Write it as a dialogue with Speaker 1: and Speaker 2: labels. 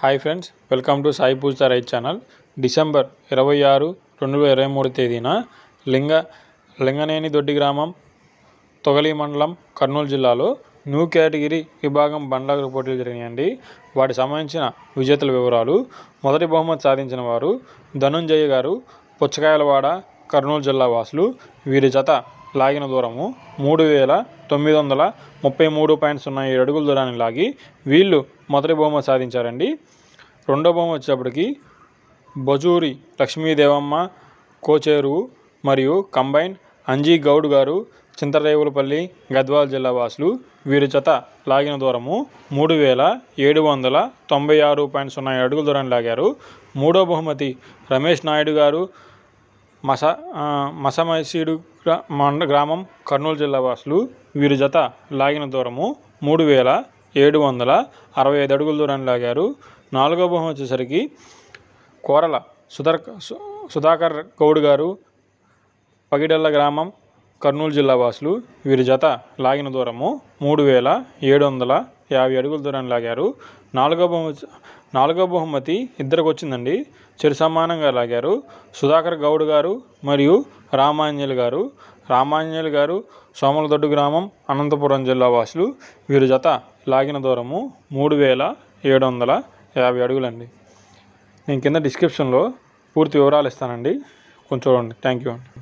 Speaker 1: Hi friends welcome to Sai Pooja right channel. December ఇరవై ఆరు రెండు వేల ఇరవై మూడు తేదీన లింగ లింగనేని దొడ్డి గ్రామం తొగలి మండలం కర్నూలు జిల్లాలో న్యూ కేటగిరీ విభాగం బండ్ల పోటీలు జరిగాయండి వాటికి సంబంధించిన విజేతల వివరాలు మొదటి బహుమతి సాధించిన వారు ధనుంజయ గారు పుచ్చకాయలవాడ కర్నూలు జిల్లా వాసులు. వీరి జత లాగిన దూరము మూడు వేల తొమ్మిది వందల ముప్పై మూడు పాయింట్ సున్నా ఏడు అడుగుల దూరాన్ని లాగి వీళ్ళు మొదటి బహుమతి సాధించారండి. రెండో బహుమతి వచ్చేప్పటికి బజూరి లక్ష్మీదేవమ్మ కోచేరు మరియు కంబైన్ అంజీ గౌడ్ గారు చింతరేవులపల్లి గద్వాల్ జిల్లా వాసులు. వీరి జత లాగిన దూరము మూడు వేల ఏడు వందల తొంభై ఆరు పాయింట్ సున్నా అడుగుల దూరాన్ని లాగారు. మూడో బహుమతి రమేష్ నాయుడు గారు మస మసమసీడు మండ గ్రామం కర్నూలు జిల్లా వాసులు. వీరి జత లాగిన దూరము మూడు వేల ఏడు వందల అరవై ఐదు అడుగుల దూరాన్ని లాగారు. నాలుగో బహుమతి వచ్చేసరికి కోరల సుధర్ సుధాకర్ గౌడ్ గారు పగిడెల్ల గ్రామం కర్నూలు జిల్లా వాసులు. వీరి జత లాగిన దూరము మూడు వేల ఏడు వందల యాభై అడుగుల దూరం లాగారు. నాలుగో బహుమతి నాలుగో బహుమతి ఇద్దరికి వచ్చిందండి చిరు సమానంగా లాగారు. సుధాకర్ గౌడ్ గారు మరియు రామాంజలి గారు. రామాంజలి గారు సోమలదొడ్డు గ్రామం అనంతపురం జిల్లా వాసులు. వీరి జత లాగిన దూరము మూడు వేల ఏడు వందల యాభై అడుగులండి. నేను కింద డిస్క్రిప్షన్లో పూర్తి వివరాలు ఇస్తానండి. కొంచెం చూడండి. థ్యాంక్ యూ అండి.